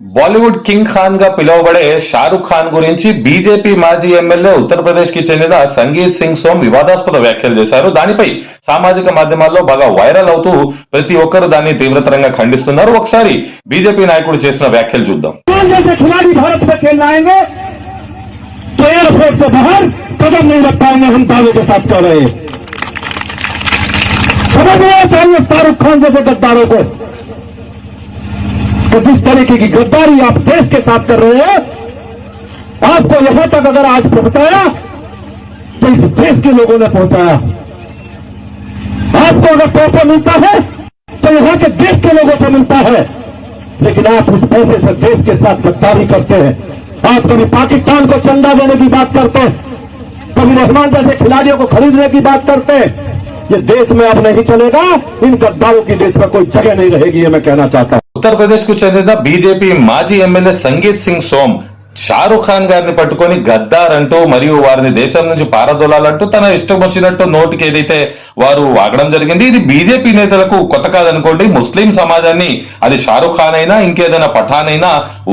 Bollywood king Khan గా పిలువబడే షారుఖ్ ఖాన్ గురించి బీజేపీ మాజీ ఎమ్మెల్యే ఉత్తరప్రదేశ్ కి చెందిన సంగీత్ సింగ్ సోమ్ వివాదాస్పద వ్యాఖ్యలు చేశారు దానిపై సామాజిక మాధ్యమాల్లో బాగా వైరల్ అవుతూ ప్రతి ఒక్కరు దాన్ని తీవ్రతరంగా ఖండిస్తున్నారు ఒకసారి బీజేపీ నాయకుడు చేసిన వ్యాఖ్యలు చూద్దాం पाकिस्तान जैसे खिलाड़ी भारत में खेलने आएंगे तो एयरपोर्ट से बाहर कदम नहीं रख पाएंगे हम दावे के साथ कह रहे हैं समझना चाहिए शाहरुख खान जैसे गद्दारों को तो जिस तरीके की गद्दारी आप देश के साथ कर रहे हैं, आपको यहाँ तक अगर आज पहुँचाया तो इस देश के लोगों ने पहुँचाया। आपको अगर पैसा मिलता है तो यहाँ के देश के लोगों से मिलता है। लेकिन आप उस पैसे से देश के साथ गद्दारी करते हैं। आप कभी पाकिस्तान को चंदा देने की बात करते हैं, कभी रहमान जैसे खिलाड़ियों को खरीदने की बात करते हैं। ये देश में अब नहीं चलेगा, इन गद्दारों की देश में कोई जगह नहीं रहेगी, ये मैं कहना चाहता हूँ। ఉత్తరప్రదేశ్కు చెందిన బీజేపీ మాజీ ఎమ్మెల్యే సంగీత్ సింగ్ సోమ్ షారుఖ్ ఖాన్ గారిని పట్టుకొని గద్దార్ అంటూ మరియు వారిని దేశం నుంచి పారదోలాలంటూ తన ఇష్టం వచ్చినట్టు నోటికి ఏదైతే వారు వాగడం జరిగింది ఇది బీజేపీ నేతలకు కొత్త కాదనుకోండి. ముస్లిం సమాజాన్ని అది షారుఖ్ ఖాన్ అయినా ఇంకేదైనా పఠాన్ అయినా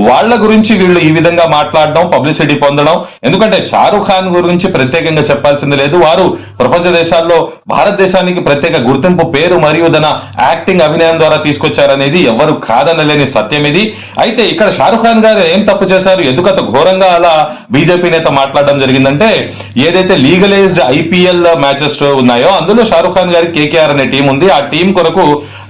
వాళ్ళ గురించి వీళ్ళు ఈ విధంగా మాట్లాడడం పబ్లిసిటీ పొందడం. ఎందుకంటే షారుఖ్ ఖాన్ గురించి ప్రత్యేకంగా చెప్పాల్సింది లేదు. వారు ప్రపంచ దేశాల్లో భారతదేశానికి ప్రత్యేక గుర్తింపు పేరు మరియు తన యాక్టింగ్ అభినయం ద్వారా తీసుకొచ్చారనేది ఎవరు కాదనలేని సత్యం ఇది. అయితే ఇక్కడ షారుఖ్ ఖాన్ గారు ఏం తప్పు చేశారు? ఎందుకు అంత ఘోరంగా అలా బీజేపీ నేత మాట్లాడడం జరిగిందంటే ఏదైతే లీగలైజ్డ్ ఐపీఎల్ మ్యాచెస్ ఉన్నాయో అందులో షారుఖ్ ఖాన్ గారి కేకేఆర్ అనే టీం ఉంది. ఆ టీం కొరకు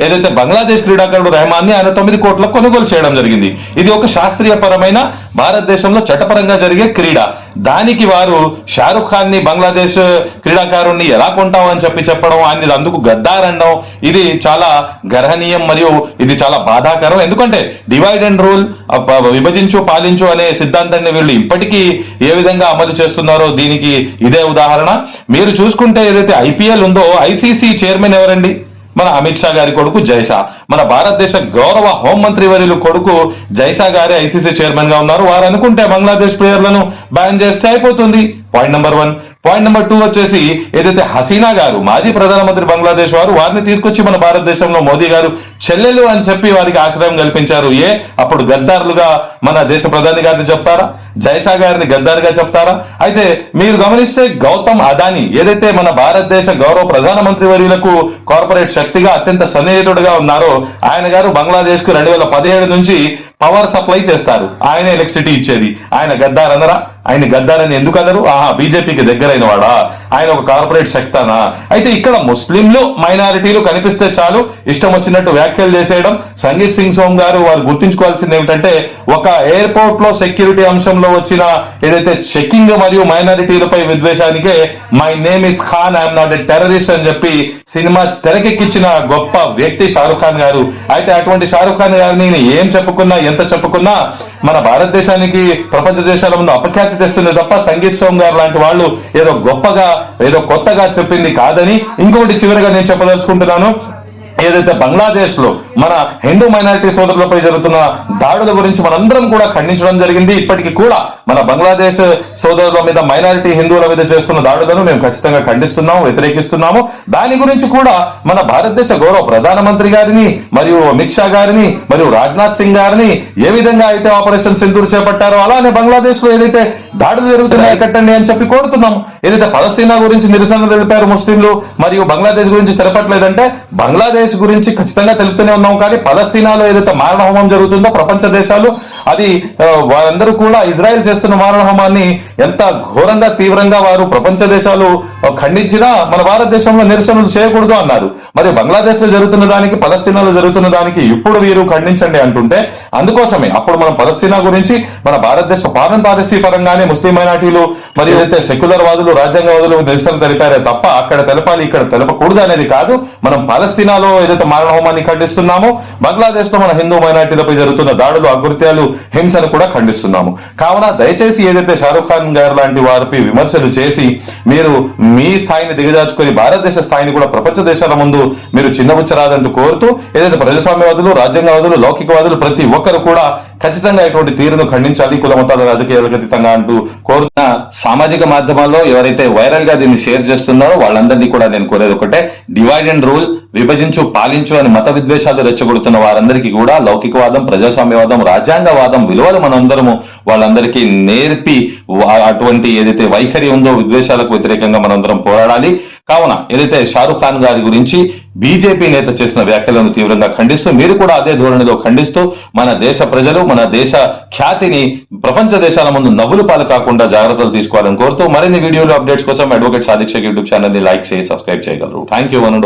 ఏదైతే బంగ్లాదేశ్ క్రీడాకారుడు రెహమాన్ని ఆయన తొమ్మిది కోట్లకు కొనుగోలు చేయడం జరిగింది. ఇది ఒక శాస్త్రీయ పరమైన భారతదేశంలో చట్టపరంగా జరిగే క్రీడ. దానికి వారు షారుఖ్ ఖాన్ని బంగ్లాదేశ్ క్రీడాకారుణ్ణి ఎలా కొంటామని చెప్పి చెప్పడం ఆయన అందుకు గద్దారండం ఇది చాలా గర్హనీయం మరియు ఇది చాలా బాధాకరం. ఎందుకంటే డివైడ్ అండ్ రూల్ విభజించు పాలించు అనే సిద్ధాంతాన్ని వీళ్ళు ఇప్పటికీ ఏ విధంగా అమలు చేస్తున్నారో దీనికి ఇదే ఉదాహరణ. మీరు చూసుకుంటే ఏదైతే ఐపీఎల్ ఉందో ఐసీసీ చైర్మన్ ఎవరండి? మన అమిత్ షా గారి కొడుకు జైషా. మన భారతదేశ గౌరవ హోంమంత్రి వర్యులు కొడుకు జైషా గారే ఐసీసీ చైర్మన్గా ఉన్నారు. వారు అనుకుంటే బంగ్లాదేశ్ ప్లేయర్లను బ్యాన్ చేస్తే అయిపోతుంది. Point number one. Point number two వచ్చేసి ఏదైతే హసీనా గారు మాజీ ప్రధానమంత్రి బంగ్లాదేశ్ వారు వారిని తీసుకొచ్చి మన భారతదేశంలో మోదీ గారు చెల్లెలు అని చెప్పి వారికి ఆశ్రయం కల్పించారు ఏ? అప్పుడు గద్దారులుగా మన దేశ ప్రధాని గారిని చెప్తారా? జైషా గారిని గద్దారుగా చెప్తారా? అయితే మీరు గమనిస్తే గౌతమ్ అదాని ఏదైతే మన భారతదేశ గౌరవ ప్రధానమంత్రి వర్యులకు కార్పొరేట్ శక్తిగా అత్యంత సన్నిహితుడుగా ఉన్నారో ఆయన గారు బంగ్లాదేశ్కు రెండు వేల పదిహేడు నుంచి పవర్ సప్లై చేస్తారు. ఆయన ఎలక్ట్రిసిటీ ఇచ్చేది. ఆయన గద్దార్ అనరా ఆయన గద్దారని ఎందుకు అనరు? ఆహా బీజేపీకి దగ్గరైన వాడా? ఆయన ఒక కార్పొరేట్ శక్తానా? అయితే ఇక్కడ ముస్లింలు మైనారిటీలు కనిపిస్తే చాలు. ఇష్టం వచ్చినట్టు వ్యాఖ్యలు చేసేయడం. సంగీత్ సింగ్ సోమ్ గారు వారు గుర్తుంచుకోవాల్సింది ఏమిటంటే ఒక ఎయిర్పోర్ట్లో సెక్యూరిటీ అంశంలో వచ్చిన ఏదైతే చెకింగ్ మరియు మైనారిటీలపై విద్వేషానికే my name is Khan I'm not a terrorist అని చెప్పి సినిమా తెరకెక్కించిన గొప్ప వ్యక్తి షారుఖ్ ఖాన్ గారు. అయితే అటువంటి షారుఖ్ ఖాన్ గారిని నేను ఏం చెప్పుకున్నా ఎంత చెప్పుకున్నా మన భారతదేశానికి ప్రపంచ దేశాల ముందు అపఖ్యాతి తెస్తుంది తప్ప సంగీత్ సోమ్ గారు లాంటి వాళ్ళు ఏదో గొప్పగా ఏదో కొత్తగా చెప్పింది కాదని ఇంకొకటి చివరిగా నేను చెప్పదలుచుకుంటున్నాను. ఏదైతే బంగ్లాదేశ్లో మన హిందూ మైనారిటీ సోదరులపై జరుగుతున్న దాడుల గురించి మనందరం కూడా ఖండించడం జరిగింది. ఇప్పటికీ కూడా మన బంగ్లాదేశ్ సోదరుల మీద మైనారిటీ హిందువుల మీద చేస్తున్న దాడులను మేము ఖచ్చితంగా ఖండిస్తున్నాము వ్యతిరేకిస్తున్నాము. దాని గురించి కూడా మన భారతదేశ గౌరవ ప్రధానమంత్రి గారిని మరియు అమిత్ షా గారిని మరియు రాజ్నాథ్ సింగ్ గారిని ఏ విధంగా అయితే ఆపరేషన్ సింధూర్ చేపట్టారో అలానే బంగ్లాదేశ్లో ఏదైతే దాడులు జరుగుతున్నాయి కట్టండి అని చెప్పి కోరుతున్నాం ఏదైతే పలస్తీనా గురించి నిరసన తెలిపారు ముస్లింలు మరియు బంగ్లాదేశ్ గురించి తెలపట్లేదంటే బంగ్లాదేశ్ గురించి ఖచ్చితంగా తెలుపుతూనే ఉన్నాం. కానీ పలస్తీనాలో ఏదైతే మారణ హోమం జరుగుతుందో ప్రపంచ దేశాలు అది వారందరూ కూడా ఇజ్రాయెల్ చేస్తున్న మారణ హోమాన్ని ఎంత ఘోరంగా తీవ్రంగా వారు ప్రపంచ దేశాలు ఖండించినా మన భారతదేశంలో నిరసనలు చేయకూడదు అన్నారు. మరి బంగ్లాదేశ్లో జరుగుతున్న దానికి పలస్తీనాలో జరుగుతున్న దానికి ఇప్పుడు వీరు ఖండించండి అంటుంటే అందుకోసమే అప్పుడు మనం పలస్తీనా గురించి మన భారతదేశ ఫారెన్ పాలసీ పరంగానే ముస్లిం మైనార్టీలు మరి ఏదైతే సెక్యులర్ వాదులు రాజ్యాంగవాదులు నిరసన తెలిపారే తప్ప అక్కడ తెలపాలి ఇక్కడ తెలపకూడదు అనేది కాదు. మనం పాలస్తీనాలో ఏదైతే మారణ హోమాన్ని ఖండిస్తున్నామో బంగ్లాదేశ్లో మన హిందూ మైనార్టీలపై జరుగుతున్న దాడులు అకృత్యాలు హింసను కూడా ఖండిస్తున్నాము. కావున దయచేసి ఏదైతే షారూఖ్ ఖాన్ గారు లాంటి వారిపై విమర్శలు చేసి మీరు మీ స్థాయిని దిగజార్చుకొని భారతదేశ స్థాయిని కూడా ప్రపంచ దేశాల ముందు మీరు చిన్నబుచ్చరాదంటూ కోరుతూ ఏదైతే ప్రజాస్వామ్యవాదులు రాజ్యాంగవాదులు లౌకికవాదులు ప్రతి ఒక్కరు కూడా ఖచ్చితంగా ఇటువంటి తీరును ఖండించాలి. కుల మతాల రాజకీయాలకు అతీతంగా అంటూ కోరుతున్న సామాజిక మాధ్యమాల్లో ఎవరైతే వైరల్గా దీన్ని షేర్ చేస్తున్నారో వాళ్ళందరినీ కూడా నేను కోరేది ఒకటే. డివైడ్ అండ్ రూల్ విభజించు పాలించు అని మత విద్వేషాలు రెచ్చగొడుతున్న వారందరికీ కూడా లౌకికవాదం ప్రజాస్వామ్యవాదం రాజ్యాంగవాదం విలువలు మనందరము వాళ్ళందరికీ నేర్పి అటువంటి ఏదైతే వైఖరి ఉందో విద్వేషాలకు వ్యతిరేకంగా మనందరం పోరాడాలి. కావున ఏదైతే షారుఖ్ ఖాన్ గారి గురించి బీజేపీ నేత చేసిన వ్యాఖ్యలను తీవ్రంగా ఖండిస్తూ మీరు కూడా అదే ధోరణిలో ఖండిస్తూ మన దేశ ప్రజలు మన దేశ ఖ్యాతిని ప్రపంచ దేశాల ముందు నవ్వులు పాలు కాకుండా జాగ్రత్తలు తీసుకోవాలని కోరుతూ మరిన్ని వీడియోలు అప్డేట్స్ కోసం అడ్వకేట్ సాదిక్ యూట్యూబ్ ఛానల్ని లైక్ చేసి సబ్స్క్రైబ్ చేయగలరు. Thank you one